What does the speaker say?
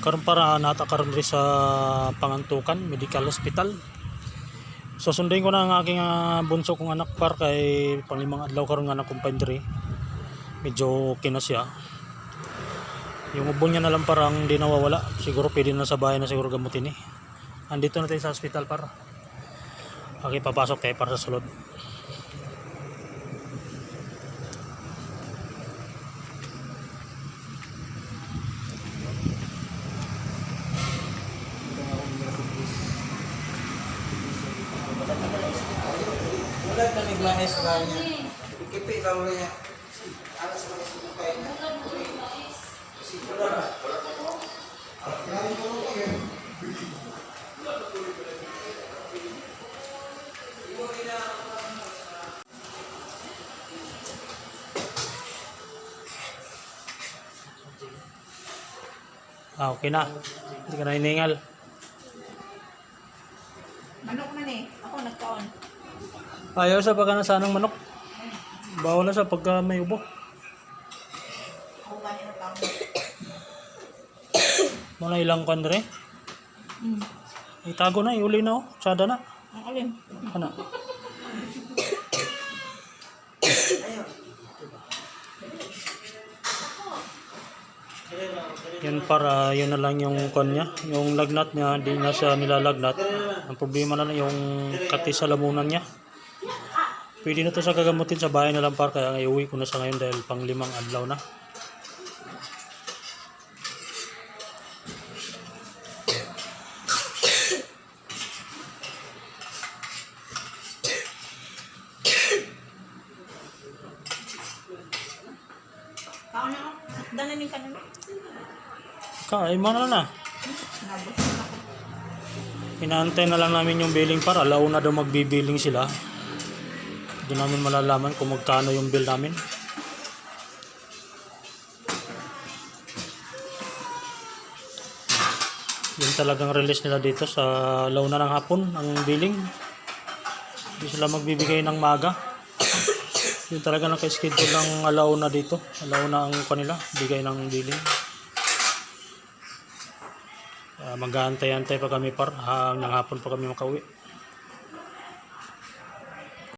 karon para nata karon diri sa Pangantukan Medical Hospital. So sundin ko na ang aking ah, bunso kong anak par kay panglimang adlaw karon nga nakumpay diri. Medyo okay na siya. Yung ubong niya na lang parang di nawawala. Siguro pwede na sa bahay na siguro gamutin eh. Andito na tayo sa hospital par. Okay, papasok tayo para sa sulod. Ulat na naglahes ka niya. Ikipi mo niya. Alas mo sa mukha niya. Kasi wala na. Mo ko yun. Ah, okay na. Hindi ka na hiningal. Manok man eh. Ako nagkaon. Ayaw sa pagkanasan ng manok. Bawal na sa pagka may ubo. Mga ilang kwan rin. Hmm. Itago na, iuli na oh. Tsada na. Ang alin. Ano? Yan para yun na lang yung kon niya. Yung lagnat niya, di na siya nilalagnat. Ang problema na lang yung kati sa lamunan niya. Pwede na to sa gagamutin sa bahay na lang par kaya iuwi ko na sa ngayon dahil pang limang adlaw na. Kaon na ako. Dalanin ka na. Kain mo na na. Nabos na ako. Inaantay na lang namin yung billing para alauna daw magbibilling sila. Doon namin malalaman kung magkano yung bill namin. Yun talagang release nila dito sa launa ng hapon, ang billing. Hindi sila magbibigay ng maga. Yun talaga naka-schedule ng alauna dito. Alauna ang kanila, bigay ng billing. Uh, mag-aantay-antay pa kami par hanggang hapon pa kami makauwi.